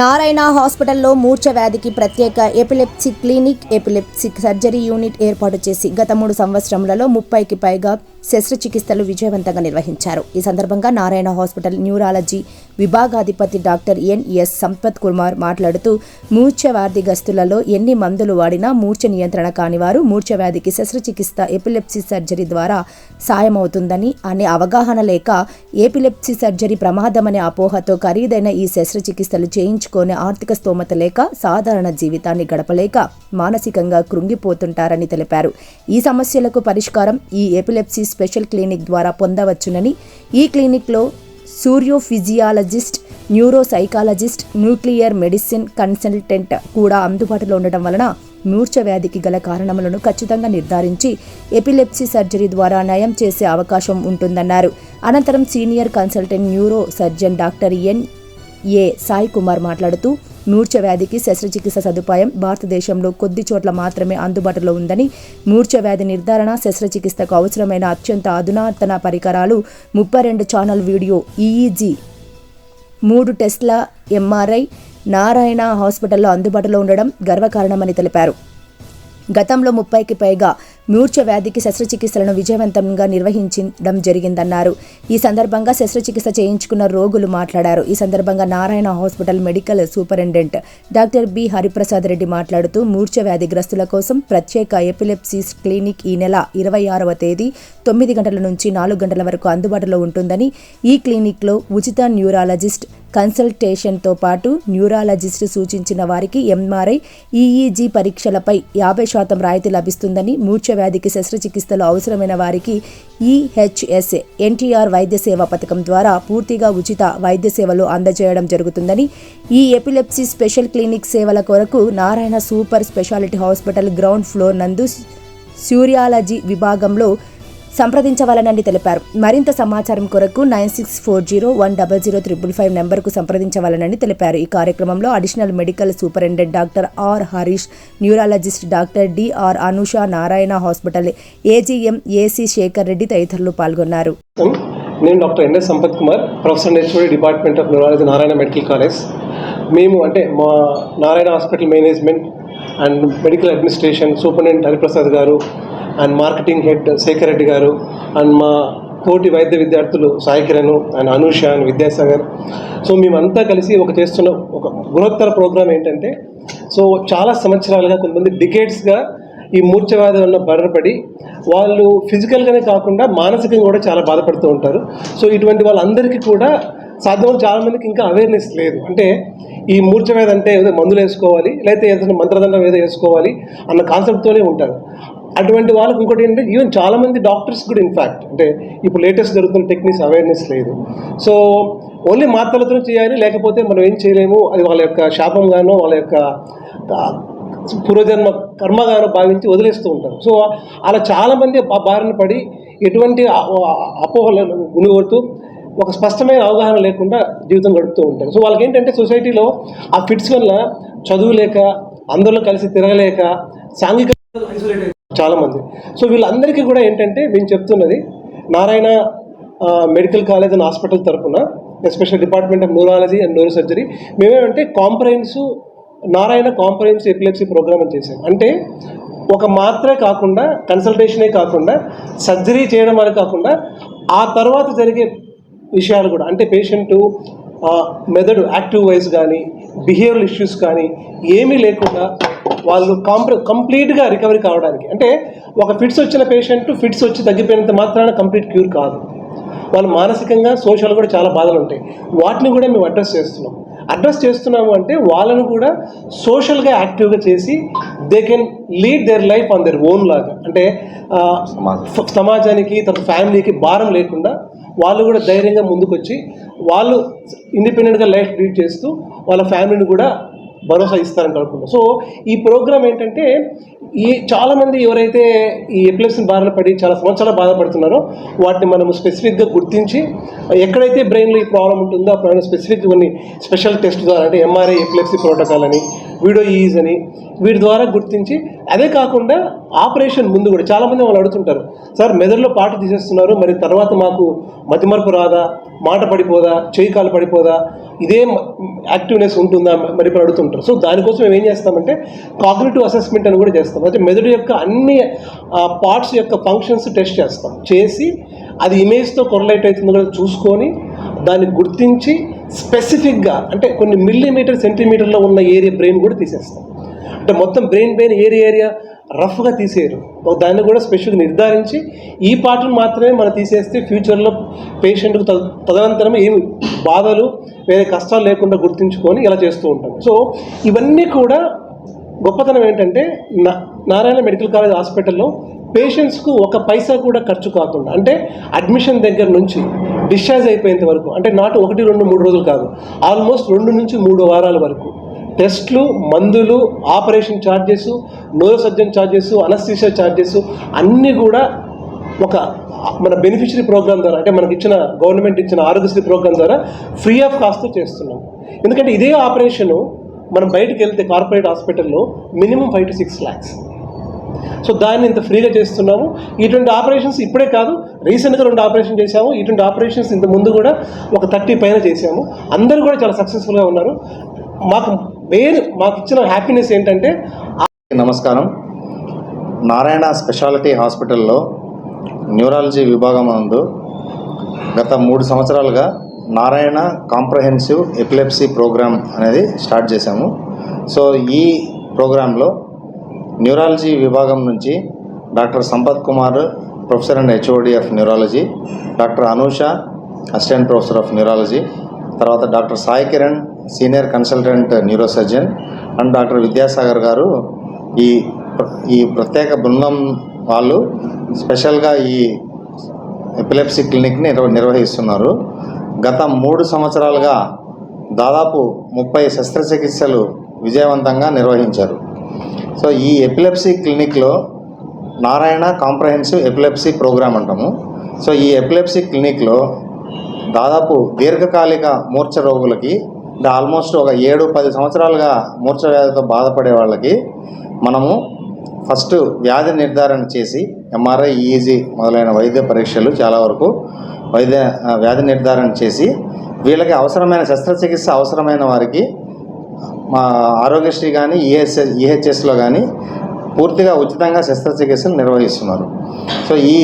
నారాయణ హాస్పిటల్లో మూర్ఛ వ్యాధికి ప్రత్యేక epilepsy clinic epileptic surgery unit ఏర్పాటు చేసి గత మూడు సంవత్సరములలో ముప్పైకి పైగా శస్త్రచికిత్సలు విజయవంతంగా నిర్వహించారు. ఈ సందర్భంగా నారాయణ హాస్పిటల్ న్యూరాలజీ విభాగాధిపతి డాక్టర్ ఎన్ఎస్ సంపత్ కుమార్ మాట్లాడుతూ మూర్ఛ వ్యాధిగ్రస్తులలో ఎన్ని మందులు వాడినా మూర్ఛ నియంత్రణ కాని వారు మూర్ఛ వ్యాధికి శస్త్రచికిత్స ఎపిలెప్సీ సర్జరీ ద్వారా సాయమవుతుందని అనే అవగాహన లేక ఏపిలెప్సీ సర్జరీ ప్రమాదమనే అపోహతో ఖరీదైన ఈ శస్త్రచికిత్సలు చేయించుకునే ఆర్థిక స్తోమత లేక సాధారణ జీవితాన్ని గడపలేక మానసికంగా కృంగిపోతుంటారని తెలిపారు. ఈ సమస్యలకు పరిష్కారం ఈ ఎపిలెప్సీ స్పెషల్ క్లినిక్ ద్వారా పొందవచ్చునని ఈ క్లినిక్లో neurophysiologist neuropsychologist nuclear medicine consultant కూడా అందుబాటులో ఉండటం వలన మూర్ఛ వ్యాధికి గల కారణములను ఖచ్చితంగా నిర్ధారించి ఎపిలెప్సీ సర్జరీ ద్వారా నయం చేసే అవకాశం ఉంటుందన్నారు. అనంతరం senior consultant neuro surgeon doctor N A Sai Kumar మాట్లాడుతూ మూర్ఛ వ్యాధికి శస్త్రచికిత్స సదుపాయం భారతదేశంలో కొద్ది చోట్ల మాత్రమే అందుబాటులో ఉందని మూర్ఛ వ్యాధి నిర్ధారణ శస్త్రచికిత్సకు అవసరమైన అత్యంత అధునాతన పరికరాలు ముప్పై రెండు ఛానల్ వీడియో ఈఈజీ మూడు టెస్ట్ల ఎంఆర్ఐ నారాయణ హాస్పిటల్లో అందుబాటులో ఉండడం గర్వకారణమని తెలిపారు. గతంలో ముప్పైకి పైగా మూర్ఛ వ్యాధికి శస్త్రచికిత్సలను విజయవంతంగా నిర్వహించడం జరిగిందన్నారు. ఈ సందర్భంగా శస్త్రచికిత్స చేయించుకున్న రోగులు మాట్లాడారు. ఈ సందర్భంగా Narayana hospital medical superintendent doctor B Hariprasad Reddy మాట్లాడుతూ మూర్ఛ వ్యాధిగ్రస్తుల కోసం ప్రత్యేక ఎపిలెప్సీస్ క్లినిక్ ఈ నెల ఇరవై ఆరవ తేదీ తొమ్మిది గంటల నుంచి నాలుగు గంటల వరకు అందుబాటులో ఉంటుందని ఈ క్లినిక్లో ఉచిత న్యూరాలజిస్ట్ కన్సల్టేషన్తో పాటు న్యూరాలజిస్ట్ సూచించిన వారికి ఎంఆర్ఐ ఈఈజీ పరీక్షలపై యాభై శాతం రాయితీ లభిస్తుందని మూర్ఛ వ్యాధికి శస్త్రచికిత్సలు అవసరమైన వారికి ఈహెచ్ఎస్ ఎన్టీఆర్ వైద్య సేవ పథకం ద్వారా పూర్తిగా ఉచిత వైద్య సేవలు అందజేయడం జరుగుతుందని ఈ ఎపిలెప్సీ స్పెషల్ క్లినిక్ సేవల కొరకు Narayana super speciality hospital ground floor నందు సూర్యాలజీ విభాగంలో సంప్రదించవాలనని తెలిపారు. మరింత సమాచారం కొరకు nine six four zero one double zero triple five నెంబర్కు సంప్రదించవాలనని తెలిపారు. ఈ కార్యక్రమంలో additional medical superintendent doctor R Harish neurologist doctor DR Anusha Narayana hospital AGM AC Shekar Reddy తదితరులు పాల్గొన్నారు. నేను doctor NS Sampath Kumar professor HOD department of neurology Narayana medical college. మేము అంటే మా Narayana hospital management and medical administration superintendent Hariprasad garu and marketing head Shekar Reddy garu and మా తోటి వైద్య విద్యార్థులు Sai Kiran and Anusha and Vidyasagar. So మేమంతా కలిసి ఒక చేస్తున్న ఒక బృహత్తర ప్రోగ్రామ్ ఏంటంటే సో చాలా సంవత్సరాలుగా కొంతమంది డికేట్స్గా ఈ మూర్ఛ వ్యాధి వల్ల బర్రపడి వాళ్ళు ఫిజికల్గానే కాకుండా మానసికంగా కూడా చాలా బాధపడుతూ ఉంటారు. సో ఇటువంటి వాళ్ళందరికీ కూడా సాధ్యం చాలామందికి ఇంకా అవేర్నెస్ లేదు. అంటే ఈ మూర్ఛ వ్యాధి అంటే ఏదో మందులు వేసుకోవాలి లేకపోతే ఏదైనా మంత్రదండం ఏదో వేసుకోవాలి అన్న కాన్సెప్ట్తోనే ఉంటారు. అటువంటి వాళ్ళకి ఇంకోటి ఏంటంటే ఈవెన్ చాలామంది డాక్టర్స్ కూడా ఇన్ఫ్యాక్ట్ అంటే ఇప్పుడు లేటెస్ట్ జరుగుతున్న టెక్నిక్స్ అవేర్నెస్ లేదు. సో ఓన్లీ మాత్రలతో చేయాలి లేకపోతే మనం ఏం చేయలేము అది వాళ్ళ యొక్క శాపంగానో వాళ్ళ యొక్క పూర్వజన్మ కర్మగానో భావించి వదిలేస్తూ ఉంటారు. సో అలా చాలామంది బారిన పడి ఎటువంటి అపోహలను గునిగొడుతూ ఒక స్పష్టమైన అవగాహన లేకుండా జీవితం గడుపుతూ ఉంటారు. సో వాళ్ళకి ఏంటంటే సొసైటీలో ఆ ఫిట్స్ వల్ల చదువు లేక అందరిలో కలిసి తిరగలేక సాంఘిక చాలామంది. సో వీళ్ళందరికీ కూడా ఏంటంటే మేము చెప్తున్నది Narayana medical college and hospital తరఫున special department of neurology and neuro surgery మేమేమంటే comprehensive Narayana comprehensive epilepsy programme అని చేసాం అంటే ఒక మాత్రే కాకుండా కన్సల్టేషనే కాకుండా సర్జరీ చేయడం వరకు కాకుండా ఆ తర్వాత జరిగే విషయాలు కూడా అంటే పేషెంటు మెదడు యాక్టివ్ వైజ్ కానీ బిహేవియల్ ఇష్యూస్ కానీ ఏమీ లేకుండా వాళ్ళు కాంప్ర కంప్లీట్గా రికవరీ కావడానికి. అంటే ఒక ఫిట్స్ వచ్చిన పేషెంట్ ఫిట్స్ వచ్చి తగ్గిపోయినంత మాత్రాన కంప్లీట్ క్యూర్ కాదు. వాళ్ళు మానసికంగా సోషల్ కూడా చాలా బాధలు ఉంటాయి. వాటిని కూడా మేము అడ్రస్ చేస్తున్నాం. అడ్రస్ చేస్తున్నాము అంటే వాళ్ళను కూడా సోషల్గా యాక్టివ్గా చేసి they can lead their life on their own లాగా. అంటే సమాజానికి తర్వాత ఫ్యామిలీకి భారం లేకుండా వాళ్ళు కూడా ధైర్యంగా ముందుకొచ్చి వాళ్ళు ఇండిపెండెంట్గా లైఫ్ లీడ్ చేస్తూ వాళ్ళ ఫ్యామిలీని కూడా భరోసా ఇస్తారని అనుకుంటున్నాం సో ఈ ప్రోగ్రామ్ ఏంటంటే ఈ చాలామంది ఎవరైతే ఈ ఎపిలెప్సీ బారిన పడి చాలా సంవత్సరాలు బాధపడుతున్నారో వాటిని మనం స్పెసిఫిక్గా గుర్తించి ఎక్కడైతే బ్రెయిన్లో ఈ ప్రాబ్లం ఉంటుందో అప్పుడు స్పెసిఫిక్ కొన్ని స్పెషల్ టెస్ట్ ద్వారా అంటే ఎంఆర్ఐ ఎపిలెప్సీ ప్రోటోకాల్ అని వీడియో ఈజ్ అని వీటి ద్వారా గుర్తించి అదే కాకుండా ఆపరేషన్ ముందు కూడా చాలామంది వాళ్ళు అడుగుతుంటారు సార్ మెదడులో పాట తీసేస్తున్నారు మరి తర్వాత మాకు మతిమరుపు రాదా? మాట పడిపోదా? చేయి కాలు పడిపోదా? ఇదే యాక్టివ్నెస్ ఉంటుందా మరి ఇప్పుడు అడుగుతుంటారు. సో దానికోసం మేము ఏం చేస్తామంటే కాగ్నేటివ్ అసెస్మెంట్ అని కూడా చేస్తాం. అంటే మెదడు యొక్క అన్ని పార్ట్స్ యొక్క ఫంక్షన్స్ టెస్ట్ చేస్తాం. చేసి అది ఇమేజ్తో కొరలేట్ అవుతుందో కూడా చూసుకొని దాన్ని గుర్తించి స్పెసిఫిక్గా అంటే కొన్ని మిల్లీమీటర్ సెంటీమీటర్లో ఉన్న ఏరియా బ్రెయిన్ కూడా తీసేస్తాం. అంటే మొత్తం బ్రెయిన్ పైన ఏరియా ఏరియా రఫ్గా తీసేయరు. దాన్ని కూడా స్పెషల్గా నిర్ధారించి ఈ పాటను మాత్రమే మనం తీసేస్తే ఫ్యూచర్లో పేషెంట్కు తదనంతరం ఏమి బాధలు వేరే కష్టాలు లేకుండా గుర్తుంచుకొని ఇలా చేస్తూ ఉంటాం. సో ఇవన్నీ కూడా గొప్పతనం ఏంటంటే నారాయణ మెడికల్ కాలేజ్ హాస్పిటల్లో పేషెంట్స్కు ఒక పైసా కూడా ఖర్చు కాకుండా అంటే అడ్మిషన్ దగ్గర నుంచి డిశ్చార్జ్ అయిపోయేంత వరకు అంటే నాటు ఒకటి రెండు మూడు రోజులు కాదు ఆల్మోస్ట్ రెండు నుంచి మూడు వారాల వరకు టెస్ట్లు మందులు operation charges neuro surgeon charges anaesthesia charges అన్నీ కూడా ఒక మన బెనిఫిషరీ ప్రోగ్రామ్ ద్వారా అంటే మనకి ఇచ్చిన గవర్నమెంట్ ఇచ్చిన ఆరోగ్యశ్రీ ప్రోగ్రామ్ ద్వారా ఫ్రీ ఆఫ్ కాస్ట్ చేస్తున్నాం. ఎందుకంటే ఇదే ఆపరేషను మనం బయటకు వెళ్తే కార్పొరేట్ హాస్పిటల్లో minimum five to six lakhs. So దాన్ని ఇంత ఫ్రీగా చేస్తున్నాము. ఇటువంటి ఆపరేషన్స్ ఇప్పుడే కాదు రీసెంట్గా రెండు ఆపరేషన్ చేశాము. ఇటువంటి ఆపరేషన్స్ ఇంత ముందు కూడా ఒక థర్టీ పైన చేశాము. అందరూ కూడా చాలా సక్సెస్ఫుల్గా ఉన్నారు. మాకు మెయిన్ మాకు ఇచ్చిన హ్యాపీనెస్ ఏంటంటే నమస్కారం. నారాయణ స్పెషాలిటీ హాస్పిటల్లో న్యూరాలజీ విభాగం నందు గత మూడు సంవత్సరాలుగా నారాయణ కాంప్రహెన్సివ్ ఎపిలెప్సీ ప్రోగ్రామ్ అనేది స్టార్ట్ చేశాము. సో ఈ ప్రోగ్రాంలో న్యూరాలజీ విభాగం నుంచి doctor Sampath Kumar professor and HOD of neurology doctor Anusha assistant professor of neurology తర్వాత doctor Sai Kiran senior consultant neurosurgeon and doctor Vidyasagar garu ఈ ఈ ప్రత్యేక బృందం వాళ్ళు స్పెషల్గా ఈ ఎపిలెప్సీ క్లినిక్ని నిర్వహిస్తున్నారు. గత మూడు సంవత్సరాలుగా దాదాపు ముప్పై శస్త్రచికిత్సలు విజయవంతంగా నిర్వహించారు. సో ఈ ఎపిలెప్సీ క్లినిక్లో నారాయణ కాంప్రహెన్సివ్ ఎపిలెప్సీ ప్రోగ్రాం అంటాము. సో ఈ ఎపిలెప్సీ క్లినిక్లో దాదాపు దీర్ఘకాలిక మూర్ఛ రోగులకి ఆల్మోస్ట్ ఒక ఏడు పది సంవత్సరాలుగా మూర్ఛ వ్యాధితో బాధపడే వాళ్ళకి మనము ఫస్ట్ వ్యాధి నిర్ధారణ చేసి ఎంఆర్ఐ ఈజీ మొదలైన వైద్య పరీక్షలు చాలా వరకు వైద్య వ్యాధి నిర్ధారణ చేసి వీళ్ళకి అవసరమైన శస్త్రచికిత్స అవసరమైన వారికి మా ఆరోగ్యశ్రీ కానీ ఈహెచ్ఎస్ ఈహెచ్ఎస్లో కానీ పూర్తిగా ఉచితంగా శస్త్రచికిత్సలు నిర్వహిస్తున్నారు. సో ఈ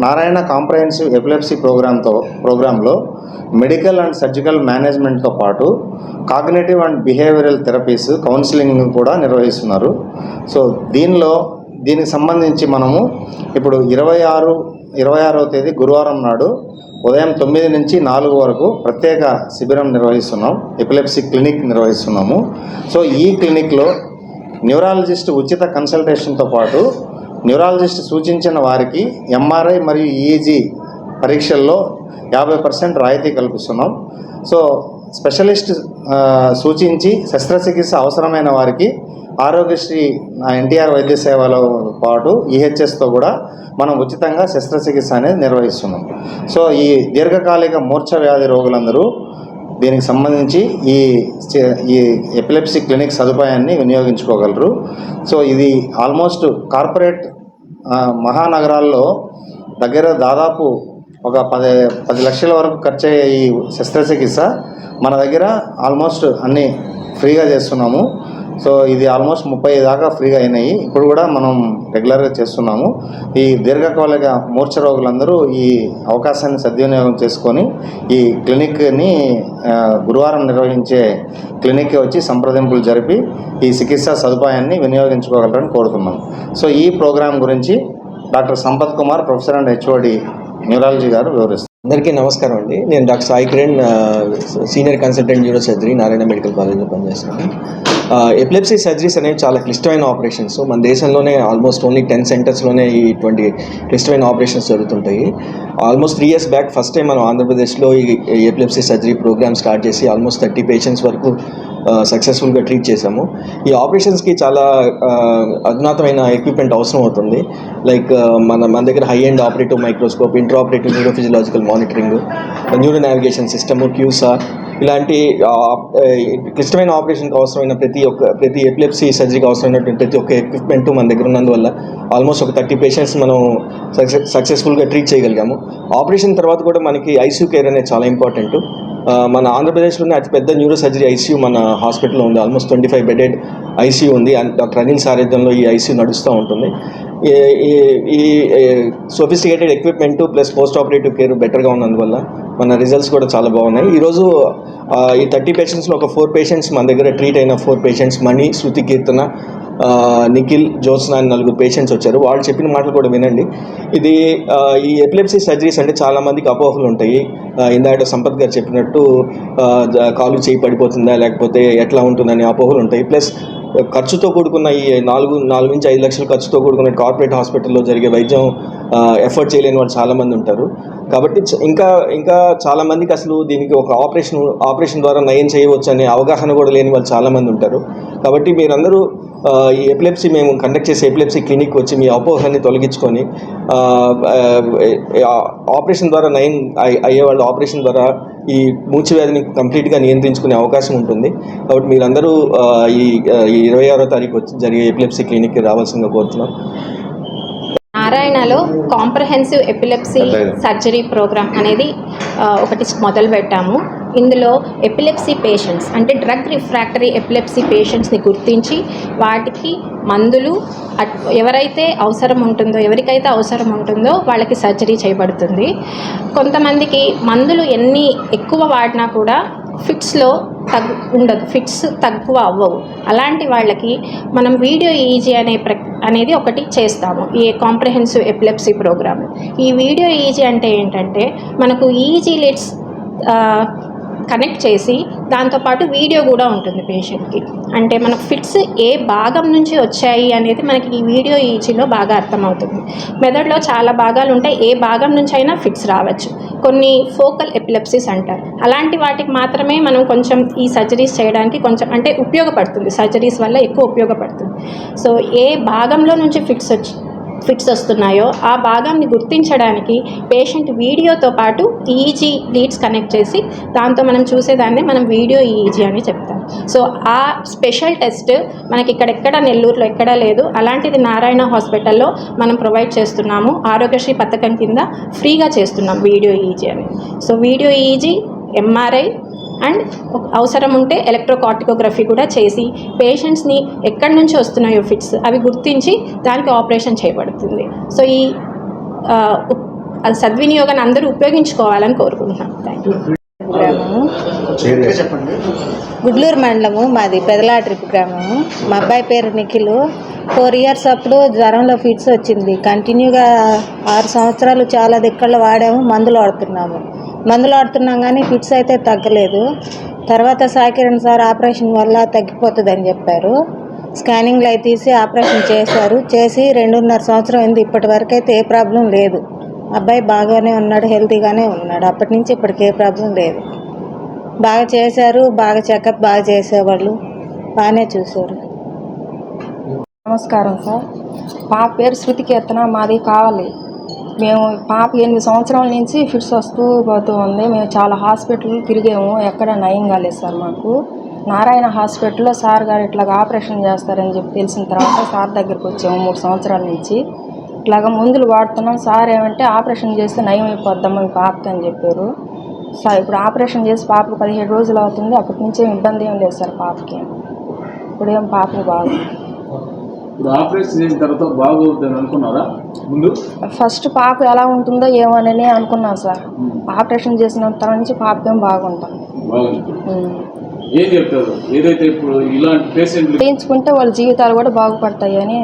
నారాయణ కాంప్రహెన్సివ్ ఎపిలెప్సీ ప్రోగ్రామ్తో ప్రోగ్రాంలో మెడికల్ అండ్ సర్జికల్ మేనేజ్మెంట్తో పాటు cognitive and behavioural therapies counselling కూడా నిర్వహిస్తున్నారు. సో దీనిలో దీనికి సంబంధించి మనము ఇప్పుడు ఇరవై ఆరు ఇరవై ఆరవ తేదీ గురువారం నాడు ఉదయం తొమ్మిది నుంచి నాలుగు వరకు ప్రత్యేక శిబిరం నిర్వహిస్తున్నాం. ఎపిలెప్సీ క్లినిక్ నిర్వహిస్తున్నాము. సో ఈ క్లినిక్లో న్యూరాలజిస్ట్ ఉచిత కన్సల్టేషన్తో పాటు న్యూరాలజిస్ట్ సూచించిన వారికి ఎంఆర్ఐ మరియు ఈజీ పరీక్షల్లో యాభై పర్సెంట్ రాయితీ కల్పిస్తున్నాం. సో స్పెషలిస్ట్ సూచించి శస్త్రచికిత్స అవసరమైన వారికి ఆరోగ్యశ్రీ ఎన్టీఆర్ వైద్య సేవలో పాటు ఈహెచ్ఎస్తో కూడా మనం ఉచితంగా శస్త్రచికిత్స అనేది నిర్వహిస్తున్నాం. సో ఈ దీర్ఘకాలిక మూర్ఛ వ్యాధి రోగులందరూ దీనికి సంబంధించి ఈ ఈ ఎపిలెప్సీ క్లినిక్ సదుపాయాన్ని వినియోగించుకోగలరు. సో ఇది ఆల్మోస్ట్ కార్పొరేట్ మహానగరాల్లో దగ్గర దాదాపు ఒక పది పది లక్షల వరకు ఖర్చు అయ్యే ఈ శస్త్రచికిత్స. మన దగ్గర ఆల్మోస్ట్ అన్నీ ఫ్రీగా చేస్తున్నాము. సో ఇది ఆల్మోస్ట్ ముప్పై దాకా ఫ్రీగా అయినాయి. ఇప్పుడు కూడా మనం రెగ్యులర్గా చేస్తున్నాము. ఈ దీర్ఘకాలిక మూర్ఛ రోగులందరూ ఈ అవకాశాన్ని సద్వినియోగం చేసుకొని ఈ క్లినిక్ని గురువారం నిర్వహించే క్లినిక్కి వచ్చి సంప్రదింపులు జరిపి ఈ చికిత్సా సదుపాయాన్ని వినియోగించుకోగలరని కోరుతున్నాం. సో ఈ ప్రోగ్రాం గురించి doctor Sampath Kumar professor and HOD neurology garu వివరిస్తారు. అందరికీ నమస్కారం అండి. నేను doctor Sai Kiran senior consultant neuro surgery Narayana medical కాలేజ్లో పనిచేస్తున్నాను. ఎపిలెప్సీ సర్జరీస్ అనేవి చాలా క్లిష్టమైన ఆపరేషన్స్ మన దేశంలోనే ఆల్మోస్ట్ ఓన్లీ టెన్ సెంటర్స్లోనే ఇటువంటి క్లిష్టమైన ఆపరేషన్స్ జరుగుతుంటాయి. Almost three years back first time మనం ఆంధ్రప్రదేశ్లో ఈ ఎపిలెప్సీ సర్జరీ ప్రోగ్రామ్ స్టార్ట్ చేసి ఆల్మోస్ట్ థర్టీ పేషెంట్స్ వరకు సక్సెస్ఫుల్గా ట్రీట్ చేసాము ఈ ఆపరేషన్స్కి చాలా అధునాతమైన ఎక్విప్మెంట్ అవసరం అవుతుంది. లైక్ మన మన దగ్గర high end operative microscope inter operative neurophysiological monitoring neuro navigation system క్యూసార్ ఇలాంటి క్లిష్టమైన ఆపరేషన్కి అవసరమైన ప్రతి ఒక్క ప్రతి ఎపిలెప్సీ సర్జరీకి అవసరమైనటువంటి ప్రతి ఒక్క ఎక్విప్మెంట్ మన దగ్గర ఉన్నందువల్ల ఆల్మోస్ట్ ఒక థర్టీ పేషెంట్స్ మనం సక్సెస్ సక్సెస్ఫుల్గా ట్రీట్ చేయగలిగాము. ఆపరేషన్ తర్వాత కూడా మనకి ఐసీయూ కేర్ అనేది చాలా ఇంపార్టెంట్. మన ఆంధ్రప్రదేశ్లోనే అతిపెద్ద న్యూరో సర్జరీ ఐసీయూ మన హాస్పిటల్లో ఉంది. Almost twenty five bedded ICU ఉంది. అండ్ డాక్టర్ అనిల్ సారథ్యంలో ఈ ఐసీయూ నడుస్తూ ఉంటుంది. ఈ- ఈ- equipment plus post operative care బెటర్గా ఉన్నందువల్ల మన రిజల్ట్స్ కూడా చాలా బాగున్నాయి. ఈరోజు ఈ థర్టీ పేషెంట్స్లో ఒక ఫోర్ పేషెంట్స్ మన దగ్గర ట్రీట్ అయిన ఫోర్ పేషెంట్స్ మణి శృతి కీర్తన నిఖిల్ జ్యోత్స్న అని నలుగురు పేషెంట్స్ వచ్చారు. వాళ్ళు చెప్పిన మాటలు కూడా వినండి. ఇది ఈ ఎపిలెప్సీ సర్జరీస్ అంటే చాలామందికి అపోహలు ఉంటాయి. ఇందాక సంపత్ గారు చెప్పినట్టు కాలు చేయి పడిపోతుందా లేకపోతే ఎట్లా ఉంటుందని అపోహలు ఉంటాయి. ప్లస్ ఖర్చుతో కూడుకున్న ఈ నాలుగు నాలుగు నుంచి ఐదు లక్షల ఖర్చుతో కూడుకున్న కార్పొరేట్ హాస్పిటల్లో జరిగే వైద్యం ఎఫర్ట్ చేయలేని వాళ్ళు చాలామంది ఉంటారు. కాబట్టి ఇంకా ఇంకా చాలామందికి అసలు దీనికి ఒక ఆపరేషన్ ఆపరేషన్ ద్వారా నయం చేయవచ్చు అనే అవగాహన కూడా లేని వాళ్ళు చాలామంది ఉంటారు. కాబట్టి మీరందరూ ఈ ఎపిలెప్సీ మేము కండక్ట్ చేసే ఎపిలెప్సీ క్లినిక్ వచ్చి మీ అపోహని తొలగించుకొని ఆపరేషన్ ద్వారా నయం అయ్- అయ్యేవాళ్ళు ఆపరేషన్ ద్వారా ఈ మూర్ఛ వ్యాధిని కంప్లీట్గా నియంత్రించుకునే అవకాశం ఉంటుంది. కాబట్టి మీరందరూ ఈ ఇరవై ఆరో తారీఖు వచ్చి జరిగే ఎపిలెప్సీ క్లినిక్కి రావాల్సిందిగా కోరుతున్నాం. నారాయణలో కాంప్రహెన్సివ్ ఎపిలెప్సీ సర్జరీ ప్రోగ్రామ్ అనేది ఒకటి మొదలు పెట్టాము ఇందులో ఎపిలెప్సీ పేషెంట్స్ అంటే డ్రగ్ రిఫ్రాక్టరీ ఎపిలెప్సీ పేషెంట్స్ని గుర్తించి వాటికి మందులు అట్- ఎవరైతే అవసరం ఉంటుందో ఎవరికైతే అవసరం ఉంటుందో వాళ్ళకి సర్జరీ చేయబడుతుంది. కొంతమందికి మందులు ఎన్ని ఎక్కువ వాడినా కూడా ఫిట్స్లో తగ్గు ఉండదు ఫిట్స్ తక్కువ అవ్వవు. అలాంటి వాళ్ళకి మనం వీడియో ఈజీ అనే ప్ర అనేది ఒకటి చేస్తాము ఈ కాంప్రహెన్సివ్ ఎపిలెప్సీ ప్రోగ్రామ్. ఈ వీడియో ఈజీ అంటే ఏంటంటే మనకు ఈజీ లిట్స్ కనెక్ట్ చేసి దాంతోపాటు వీడియో కూడా ఉంటుంది పేషెంట్కి. అంటే మన ఫిట్స్ ఏ భాగం నుంచి వచ్చాయి అనేది మనకి ఈ వీడియో ఈజీలో బాగా అర్థమవుతుంది. మెదడులో చాలా భాగాలు ఉంటాయి. ఏ భాగం నుంచి అయినా ఫిట్స్ రావచ్చు. కొన్ని ఫోకల్ ఎపిలెప్సిస్ అంటారు. అలాంటి వాటికి మాత్రమే మనం కొంచెం ఈ సర్జరీస్ చేయడానికి కొంచెం అంటే ఉపయోగపడుతుంది. సర్జరీస్ వల్ల ఎక్కువ ఉపయోగపడుతుంది. సో ఏ భాగంలో నుంచి ఫిట్స్ వచ్చి ఫిట్స్ వస్తున్నాయో ఆ భాగాన్ని గుర్తించడానికి పేషెంట్ వీడియోతో పాటు ఈజీ లీడ్స్ కనెక్ట్ చేసి దాంతో మనం చూసేదాన్ని మనం వీడియో ఈజీ అని చెప్తాం. సో ఆ స్పెషల్ టెస్ట్ మనకి ఇక్కడెక్కడ నెల్లూరులో ఎక్కడా లేదు అలాంటిది నారాయణ హాస్పిటల్లో మనం ప్రొవైడ్ చేస్తున్నాము. ఆరోగ్యశ్రీ పథకం కింద ఫ్రీగా చేస్తున్నాం వీడియో ఈజీ అని. So video EEG MRI and ఒక- అవసరం ఉంటే ఎలక్ట్రోకార్టికోగ్రఫీ కూడా చేసి పేషెంట్స్ని ఎక్కడి నుంచి వస్తున్నాయో ఫిట్స్ అవి గుర్తించి దానికి ఆపరేషన్ చేయబడుతుంది. సో ఈ సద్వినియోగాన్ని అందరూ ఉపయోగించుకోవాలని కోరుకుంటున్నాం. థ్యాంక్ యూ గ్రామము గుడ్లూరు మండలము మాది పెదలాట్రిప్ గ్రామము. మా అబ్బాయి పేరు నిఖిల్. ఫోర్ ఇయర్స్ అప్పుడు జ్వరంలో ఫిట్స్ వచ్చింది. కంటిన్యూగా ఆరు సంవత్సరాలు చాలా దిక్కల్లో వాడాము మందులు వాడుతున్నాము. మందులు ఆడుతున్నాం కానీ ఫిట్స్ అయితే తగ్గలేదు. తర్వాత సాకిరణ్ సార్ ఆపరేషన్ వల్ల తగ్గిపోతుందని చెప్పారు. స్కానింగ్లు అవి తీసి ఆపరేషన్ చేశారు. చేసి రెండున్నర సంవత్సరం అయింది. ఇప్పటి వరకు అయితే ఏ ప్రాబ్లం లేదు. అబ్బాయి బాగానే ఉన్నాడు హెల్తీగానే ఉన్నాడు. అప్పటి నుంచి ఇప్పటికి ఏ ప్రాబ్లం లేదు. బాగా చేశారు బాగా చెకప్ బాగా చేసేవాళ్ళు. బాగానే చూశారు. నమస్కారం సార్. మా పేరు శృతి మాది కావాలి. మేము పాప ఎనిమిది సంవత్సరాల నుంచి ఫిట్స్ వస్తూ పోతూ ఉంది. మేము చాలా హాస్పిటల్ తిరిగాము. ఎక్కడ నయం కాలేదు సార్ మాకు. నారాయణ హాస్పిటల్లో సార్ గారు ఇట్లాగా ఆపరేషన్ చేస్తారని చెప్పి తెలిసిన తర్వాత సార్ దగ్గరికి వచ్చాము మూడు సంవత్సరాల నుంచి. ఇట్లాగా మందులు వాడుతున్నాం. సార్ ఏమంటే ఆపరేషన్ చేస్తే నయం అయిపోద్దాం మీ పాపకి అని చెప్పారు. సార్ ఇప్పుడు ఆపరేషన్ చేసి పాపకు పదిహేడు రోజులు అవుతుంది. అప్పటి నుంచి ఏం ఇబ్బంది ఏం లేదు సార్ పాపకి. ఇప్పుడు ఏం పాపకు బాగుంది ఇప్పుడు ఆపరేషన్ చేసిన తర్వాత బాగోద్దని అనుకున్నారా? ముందు? ఫస్ట్ పాప ఎలా ఉంటుందో ఏమోనని అనుకున్నాం సార్. ఆపరేషన్ చేసిన తర్వాత నుంచి పాపకేం బాగుంటాం ఏం చెప్తారు? ఏదైతే ఇప్పుడు ఇలాంటి పేషెంట్లు చేయించుకుంటే వాళ్ళ జీవితాలు కూడా బాగుపడతాయి అని